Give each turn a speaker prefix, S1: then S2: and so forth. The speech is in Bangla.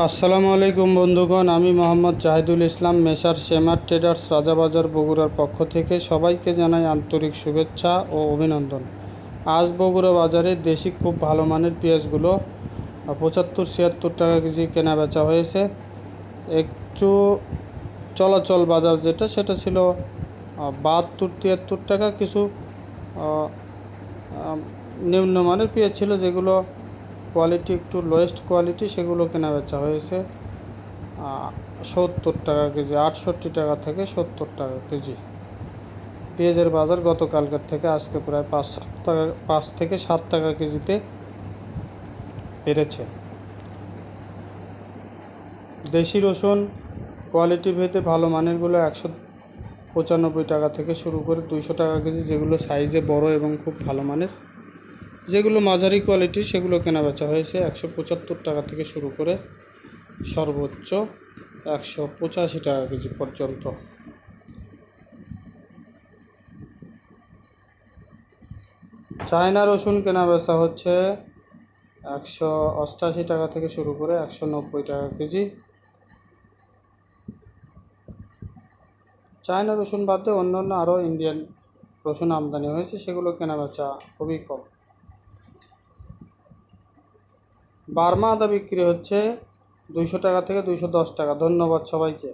S1: আসসালামু আলাইকুম বন্ধুগণ, আমি মোহাম্মদ জাহিদুল ইসলাম, মেসার শেমার ট্রেডার্স রাজাবাজার বগুড়ার পক্ষ থেকে সবাইকে জানাই আন্তরিক শুভেচ্ছা ও অভিনন্দন। আজ বগুড়া বাজারে দেশি খুব ভালো মানের পেঁয়াজগুলো, পঁচাত্তর, ছিয়াত্তর টাকা কেজি কেনা বেচা হয়েছে। একটু চলাচল বাজার যেটা, সেটা ছিল বাহাত্তর, তিয়াত্তর টাকা কিছু নিম্নমানের পেঁয়াজ ছিল যেগুলো কোয়ালিটি একটু লোয়েস্ট কোয়ালিটি সেগুলো কেনা বেচা হয়েছে সত্তর টাকা কেজি, আটষট্টি টাকা থেকে সত্তর টাকা কেজি। পেঁয়াজের বাজার গতকালকার থেকে আজকে প্রায় পাঁচ সাত টাকা, পাঁচ থেকে সাত টাকা কেজিতে বেড়েছে। দেশি রসুন কোয়ালিটি ভেদে ভালো মানেরগুলো একশো পঁচানব্বই টাকা থেকে শুরু করে দুইশো টাকা কেজি, যেগুলো সাইজে বড় এবং খুব ভালো মানের। যেগুলো মাঝারি কোয়ালিটির সেগুলো কেনা বেচা হয়েছে। একশো পঁচাত্তর টাকা থেকে শুরু করে সর্বোচ্চ একশো পঁচাশি টাকা কেজি পর্যন্ত। চায়না রসুন কেনা বেচা হচ্ছে একশো অষ্টাশি টাকা থেকে শুরু করে একশো নব্বই টাকা কেজি। চায়না রসুন বাদে অন্যান্য আরও ইন্ডিয়ান রসুন আমদানি হয়েছে, সেগুলো কেনা বেচা খুবই কম। বার্মা আদা বিক্রি হচ্ছে দুইশো টাকা থেকে দুইশো দশ টাকা। ধন্যবাদ সবাইকে।